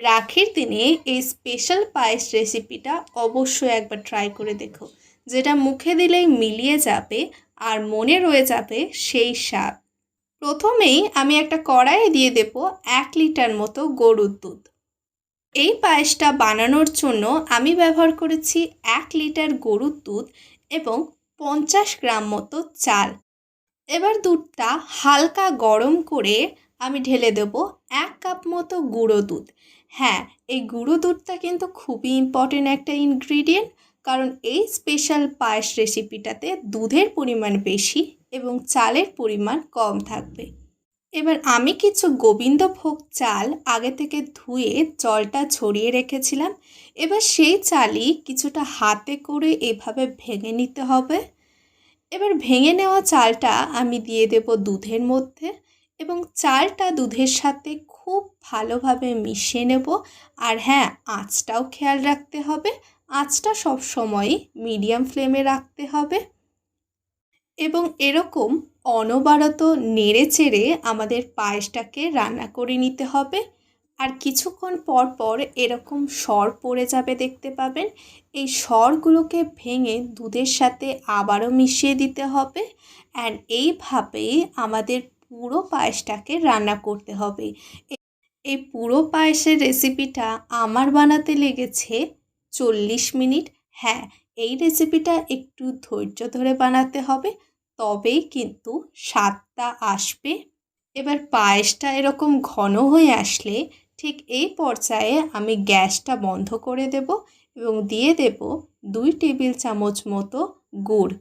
রাখির দিনে এই স্পেশাল পায়েস রেসিপিটা অবশ্যই একবার ট্রাই করে দেখো। যেটা মুখে দিলেই মিলিয়ে যাবে আর মনে রয়ে যাবে সেই স্বাদ। প্রথমেই আমি একটা কড়াইয়ে দিয়ে দেব এক লিটার মতো গরুর দুধ। এই পায়েসটা বানানোর জন্য আমি ব্যবহার করেছি এক লিটার গরুর দুধ এবং পঞ্চাশ গ্রাম মতো চাল। এবার দুধটা হালকা গরম করে আমি ঢেলে দেব এক কাপ মতো গুঁড়ো দুধ। হ্যাঁ এই গুঁড়ো দুধটা কিন্তু খুবই ইম্পর্টেন্ট একটা ইনগ্রিডিয়েন্ট কারণ এই স্পেশাল পায়েস রেসিপিটাতে দুধের পরিমাণ বেশি এবং চালের পরিমাণ কম থাকবে। এবার আমি কিছু গোবিন্দভোগ চাল আগে থেকে ধুয়ে জলটা ছড়িয়ে রেখেছিলাম। এবার সেই চালই কিছুটা হাতে করে এভাবে ভেঙে নিতে হবে। এবার ভেঙে নেওয়া চালটা আমি দিয়ে দেব দুধের মধ্যে। এবং চালটা দুধের সাথে খুব ভালোভাবে মিশিয়ে নেব। আর হ্যাঁ আঁচটাও খেয়াল রাখতে হবে। আঁচটা সব সময়ই মিডিয়াম ফ্লেমে রাখতে হবে। এবং এরকম অনবরত নেড়ে চেড়ে আমাদের পায়েসটাকে রান্না করে নিতে হবে। আর কিছুক্ষণ পর পর এরকম সর পড়ে যাবে দেখতে পাবেন। এই সরগুলোকে ভেঙে দুধের সাথে আবারও মিশিয়ে দিতে হবে। অ্যান্ড এইভাবেই আমাদের পুরো পায়েসটাকে রান্না করতে হবে। এই পুরো পায়েসের রেসিপিটা আমার বানাতে লেগেছে চল্লিশ মিনিট। হ্যাঁ এই রেসিপিটা একটু ধৈর্য ধরে বানাতে হবে, তবেই কিন্তু স্বাদটা আসবে। এবার পায়েসটা এরকম ঘন হয়ে আসলে ঠিক এই পর্যায়ে আমি গ্যাসটা বন্ধ করে দেব এবং দিয়ে দেব দুই টেবিল চামচ মতো গুড়।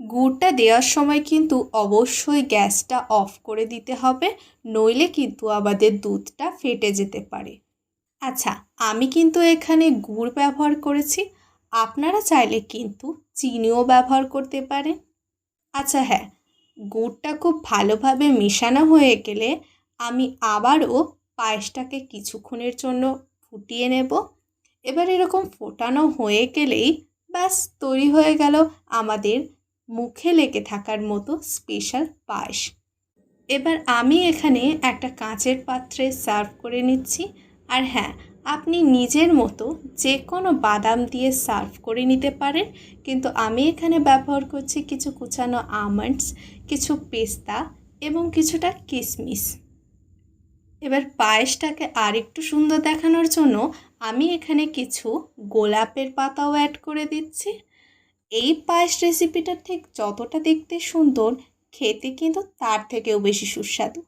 গুড়টা দেওয়ার সময় কিন্তু অবশ্যই গ্যাসটা অফ করে দিতে হবে, নইলে কিন্তু আমাদের দুধটা ফেটে যেতে পারে। আচ্ছা আমি কিন্তু এখানে গুড় ব্যবহার করেছি, আপনারা চাইলে কিন্তু চিনিও ব্যবহার করতে পারেন। আচ্ছা হ্যাঁ গুড়টা খুব ভালোভাবে মেশানো হয়ে গেলে আমি আবারও পায়েসটাকে কিছুক্ষণের জন্য ফুটিয়ে নেব। এবার এরকম ফোটানো হয়ে গেলেই ব্যাস, তৈরি হয়ে গেল আমাদের মুখে লেগে থাকার মতো স্পেশাল পায়েস। এবার আমি এখানে একটা কাঁচের পাত্রে সার্ভ করে নিচ্ছি। আর হ্যাঁ আপনি নিজের মতো যে কোনো বাদাম দিয়ে সার্ভ করে নিতে পারেন। কিন্তু আমি এখানে ব্যবহার করছি কিছু কুচানো আমন্ডস, কিছু পেস্তা এবং কিছুটা কিশমিশ এবার পায়েসটাকে আরেকটু সুন্দর দেখানোর জন্য আমি এখানে কিছু গোলাপের পাতাও অ্যাড করে দিচ্ছি। এই পায়েস রেসিপিটা ঠিক যতটা দেখতে সুন্দর খেতে কিন্তু তার থেকেও বেশি সুস্বাদু।